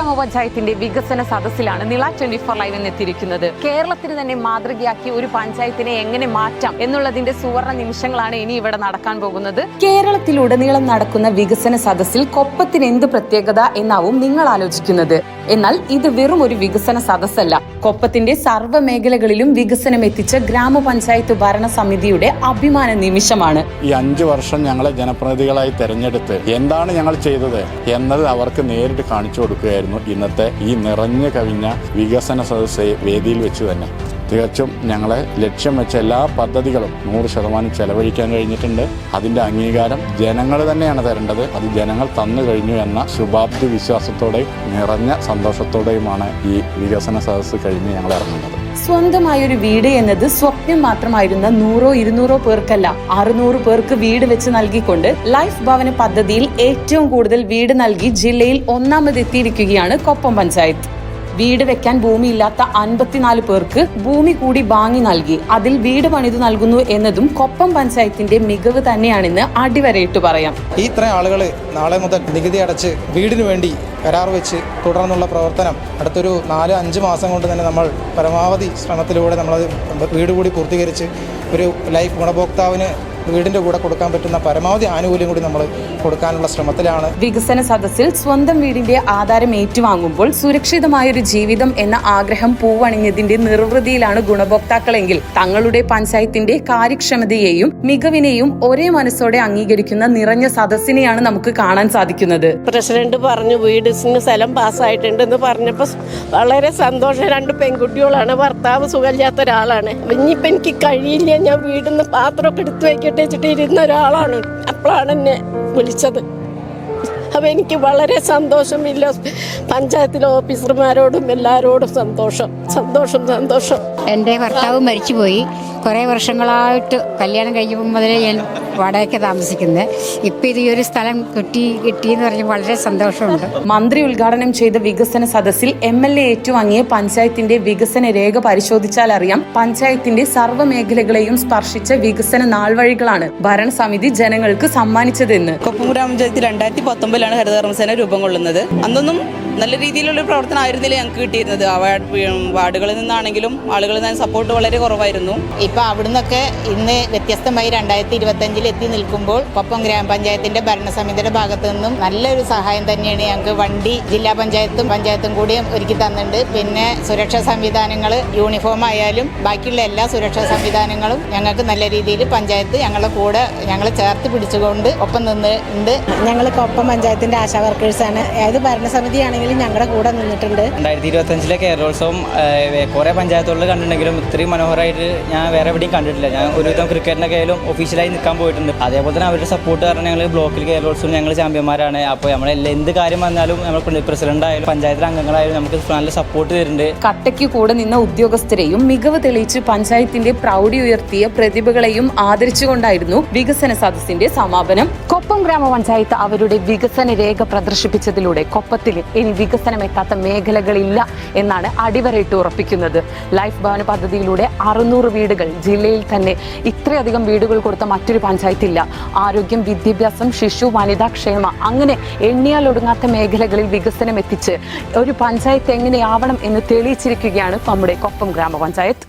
ഗ്രാമപഞ്ചായത്തിന്റെ വികസന സദസ്സിലാണ് നിള ട്വന്റി ഫോർ ലൈവ് എന്ന് എത്തിയിരിക്കുന്നത് കേരളത്തിന് തന്നെ മാതൃകയാക്കി ഒരു പഞ്ചായത്തിനെ എങ്ങനെ മാറ്റാം എന്നുള്ളതിന്റെ സുവർണ നിമിഷങ്ങളാണ് ഇനി ഇവിടെ നടക്കാൻ പോകുന്നത്. കേരളത്തിലുടനീളം നടക്കുന്ന വികസന സദസ്സിൽ കൊപ്പത്തിന് എന്ത് പ്രത്യേകത എന്നാവും നിങ്ങൾ ആലോചിക്കുന്നത്. എന്നാൽ ഇത് വെറും ഒരു വികസന സദസ്സല്ല. കൊപ്പത്തിന്റെ സർവ മേഖലകളിലും വികസനം എത്തിച്ച ഗ്രാമപഞ്ചായത്ത് ഭരണ സമിതിയുടെ അഭിമാന നിമിഷമാണ്. ഈ അഞ്ചു വർഷം ഞങ്ങളെ ജനപ്രതിനിധികളായി തെരഞ്ഞെടുത്ത് എന്താണ് ഞങ്ങൾ ചെയ്തത് എന്നത് അവർക്ക് നേരിട്ട് കാണിച്ചു കൊടുക്കുകയായിരുന്നു. ഇന്നത്തെ ഈ നിറഞ്ഞു കവിഞ്ഞ വികസന സദസ്സ് വേദിയിൽ വെച്ച് തന്നെ. തികച്ചും ഞങ്ങളെ ലക്ഷ്യം വെച്ച എല്ലാ പദ്ധതികളും നൂറ് ശതമാനം ചെലവഴിക്കാൻ കഴിഞ്ഞിട്ടുണ്ട്. അതിന്റെ അംഗീകാരം ജനങ്ങൾ തന്നെയാണ് തരേണ്ടത്. അത് ജനങ്ങൾ തന്നു കഴിഞ്ഞു എന്ന ശുഭാപ്തി വിശ്വാസത്തോടെയും നിറഞ്ഞ സന്തോഷത്തോടെയുമാണ് ഈ വികസന സദസ്സ് കഴിഞ്ഞ് ഞങ്ങൾ ഇറങ്ങുന്നത്. സ്വന്തമായൊരു വീട് എന്നത് സ്വപ്നം മാത്രമായിരുന്ന നൂറോ ഇരുന്നൂറോ പേർക്കല്ല അറുന്നൂറ് പേർക്ക് വീട് വെച്ച് നൽകിക്കൊണ്ട് ലൈഫ് ഭവന പദ്ധതിയിൽ ഏറ്റവും കൂടുതൽ വീട് നൽകി ജില്ലയിൽ ഒന്നാമതെത്തിയിരിക്കുകയാണ് കൊപ്പം പഞ്ചായത്ത്. വീട് വെക്കാൻ ഭൂമിയില്ലാത്ത അൻപത്തിനാല് പേർക്ക് ഭൂമി കൂടി വാങ്ങി നൽകി. അതിൽ വീട് പണിതു നൽകുന്നു എന്നതും കൊപ്പം പഞ്ചായത്തിന്റെ മികവ് തന്നെയാണെന്ന് അടിവരയിട്ട് പറയാം. ഈ ഇത്രയും ആളുകൾ നാളെ മുതൽ നികുതി അടച്ച് വീടിനു വേണ്ടി കരാർ വെച്ച് തുടർന്നുള്ള പ്രവർത്തനം അടുത്തൊരു നാല് അഞ്ച് മാസം കൊണ്ട് തന്നെ നമ്മൾ പരമാവധി ശ്രമത്തിലൂടെ നമ്മളത് വീട് കൂടി പൂർത്തീകരിച്ച് ഒരു ലൈഫ് ഗുണഭോക്താവിന് വീടിന്റെ കൂടെ കൊടുക്കാൻ പറ്റുന്ന പരമാവധി ആനുകൂല്യം കൂടി നമ്മൾ കൊടുക്കാനുള്ള ശ്രമത്തിലാണ്. വികസന സദസ്സിൽ സ്വന്തം വീടിന്റെ ആധാരം ഏറ്റുവാങ്ങുമ്പോൾ സുരക്ഷിതമായ ഒരു ജീവിതം എന്ന ആഗ്രഹം പൂവണിഞ്ഞതിന്റെ നിർവൃതിയിലാണ് ഗുണഭോക്താക്കളെങ്കിൽ തങ്ങളുടെ പഞ്ചായത്തിന്റെ കാര്യക്ഷമതയെയും മികവിനെയും ഒരേ മനസ്സോടെ അംഗീകരിക്കുന്ന നിറഞ്ഞ സദസ്സിനെയാണ് നമുക്ക് കാണാൻ സാധിക്കുന്നത്. പ്രസിഡന്റ് പറഞ്ഞു വീട് സ്ഥലം പാസ്സായിട്ടുണ്ടെന്ന് പറഞ്ഞപ്പോൾ വളരെ സന്തോഷം. രണ്ട് പെൺകുട്ടികളാണ് ഭർത്താവ് സുഖമില്ലാത്ത ഒരാളാണ്. ഇനിയിപ്പോൾ എനിക്ക് കഴിയില്ല. ഞാൻ വീടിന്ന് പാത്രമൊക്കെ എടുത്തു വയ്ക്കട്ടെ വെച്ചിട്ട് ഇരുന്ന ഒരാളാണ് അപ്പോഴാണ് എന്നെ വിളിച്ചത്. അപ്പം എനിക്ക് വളരെ സന്തോഷമില്ല. പഞ്ചായത്തിലെ ഓഫീസർമാരോടും എല്ലാവരോടും സന്തോഷം. സന്തോഷം സന്തോഷം. എന്റെ ഭർത്താവ് മരിച്ചുപോയി. കുറേ വർഷങ്ങളായിട്ട് കല്യാണം കഴിയുമ്പോൾ മുതലേ ഞാൻ വാടകയ്ക്ക് താമസിക്കുന്നത് ഇപ്പം ഇത് ഈ ഒരു സ്ഥലം കിട്ടി കിട്ടിയെന്ന് പറഞ്ഞ് വളരെ സന്തോഷമുണ്ട്. മന്ത്രി ഉദ്ഘാടനം ചെയ്ത വികസന സദസ്സിൽ എം എൽ എ ഏറ്റുവാങ്ങിയ പഞ്ചായത്തിന്റെ വികസന രേഖ പരിശോധിച്ചാൽ അറിയാം. പഞ്ചായത്തിന്റെ സർവ മേഖലകളെയും സ്പർശിച്ച വികസന നാൾവഴികളാണ് ഭരണസമിതി ജനങ്ങൾക്ക് സമ്മാനിച്ചതെന്ന്. കൊപ്പം ഗ്രാമപഞ്ചായത്തിൽ രണ്ടായിരത്തി പത്തൊമ്പതിലാണ് ഹരിതകർമ്മസേന രൂപം കൊള്ളുന്നത്. അന്നൊന്നും നല്ല രീതിയിലുള്ള പ്രവർത്തനം ആയിരുന്നില്ല ഞങ്ങൾക്ക് കിട്ടിയിരുന്നത്. വാർഡുകളിൽ നിന്നാണെങ്കിലും ആളുകളിൽ നിന്ന് സപ്പോർട്ട് വളരെ കുറവായിരുന്നു. ഇപ്പോൾ അവിടുന്നൊക്കെ ഇന്ന് വ്യത്യസ്തമായി രണ്ടായിരത്തി ഇരുപത്തഞ്ചിൽ എത്തി നിൽക്കുമ്പോൾ കൊപ്പം ഗ്രാമപഞ്ചായത്തിന്റെ ഭരണസമിതിയുടെ ഭാഗത്തു നിന്നും നല്ലൊരു സഹായം തന്നെയാണ് ഞങ്ങൾക്ക് വണ്ടി ജില്ലാ പഞ്ചായത്തും പഞ്ചായത്തും കൂടിയും ഒരുക്കി തന്നിട്ടുണ്ട്. പിന്നെ സുരക്ഷാ സംവിധാനങ്ങൾ യൂണിഫോം ആയാലും ബാക്കിയുള്ള എല്ലാ സുരക്ഷാ സംവിധാനങ്ങളും ഞങ്ങൾക്ക് നല്ല രീതിയിൽ പഞ്ചായത്ത് ഞങ്ങളുടെ കൂടെ ഞങ്ങളെ ചേർത്ത് പിടിച്ചുകൊണ്ട് ഒപ്പം നിന്ന് ഉണ്ട്. ഞങ്ങൾ കൊപ്പം പഞ്ചായത്തിന്റെ ആശാ വർക്കേഴ്സാണ് ഏത് ഭരണസമിതി ആണെങ്കിലും ഞങ്ങളുടെ കൂടെ നിന്നിട്ടുണ്ട്. രണ്ടായിരത്തി ഇരുപത്തഞ്ചിലെ കേരളോത്സവം കുറേ പഞ്ചായത്തുകളിൽ കണ്ടിട്ടുണ്ടെങ്കിലും ഇത്രയും മനോഹരമായിട്ട് ഞാൻ വേറെ എവിടെയും കണ്ടിട്ടില്ല. ഞാൻ ഒരുവിധം ക്രിക്കറ്റിനൊക്കെ ആയാലും ഒഫീഷ്യലായി നിൽക്കാൻ പോയിട്ടുണ്ട്. അതേപോലെ തന്നെ അവരുടെ സപ്പോർട്ട് കാരണം ഞങ്ങൾ ബ്ലോക്കിൽ കേരളോത്സവം ഞങ്ങൾ ചാമ്പ്യന്മാരാണ് അപ്പോൾ നമ്മൾ എന്ത് കാര്യം വന്നാലും നമ്മൾ പ്രസിഡന്റ് ആയാലും പഞ്ചായത്തിലെ അംഗങ്ങളായാലും നമുക്ക് നല്ല സപ്പോർട്ട് തരുന്നുണ്ട്. കട്ടയ്ക്ക് കൂടെ നിന്ന ഉദ്യോഗസ്ഥരെയും മികവ് തെളിയിച്ച് പഞ്ചായത്തിന്റെ പ്രൗഢി ഉയർത്തിയ പ്രതിഭകളെയും ആദരിച്ചുകൊണ്ടായിരുന്നു വികസന സദസ്സിന്റെ സമാപനം. കൊപ്പം ഗ്രാമപഞ്ചായത്ത് അവരുടെ വികസന രേഖ പ്രദർശിപ്പിച്ചതിലൂടെ കൊപ്പത്തിൽ ഇനി വികസനം എത്താത്ത മേഖലകളില്ല എന്നാണ് അടിവരയിട്ട് ഉറപ്പിക്കുന്നത്. ലൈഫ് ഭവന പദ്ധതിയിലൂടെ അറുന്നൂറ് വീടുകൾ ജില്ലയിൽ തന്നെ ഇത്രയധികം വീടുകൾ കൊടുത്ത മറ്റൊരു പഞ്ചായത്തില്ല. ആരോഗ്യം വിദ്യാഭ്യാസം ശിശു വനിതാ ക്ഷേമ അങ്ങനെ എണ്ണിയാൽ ഒടുങ്ങാത്ത മേഖലകളിൽ വികസനം എത്തിച്ച് ഒരു പഞ്ചായത്ത് എങ്ങനെയാവണം എന്ന് തെളിയിച്ചിരിക്കുകയാണ് നമ്മുടെ കൊപ്പം ഗ്രാമപഞ്ചായത്ത്.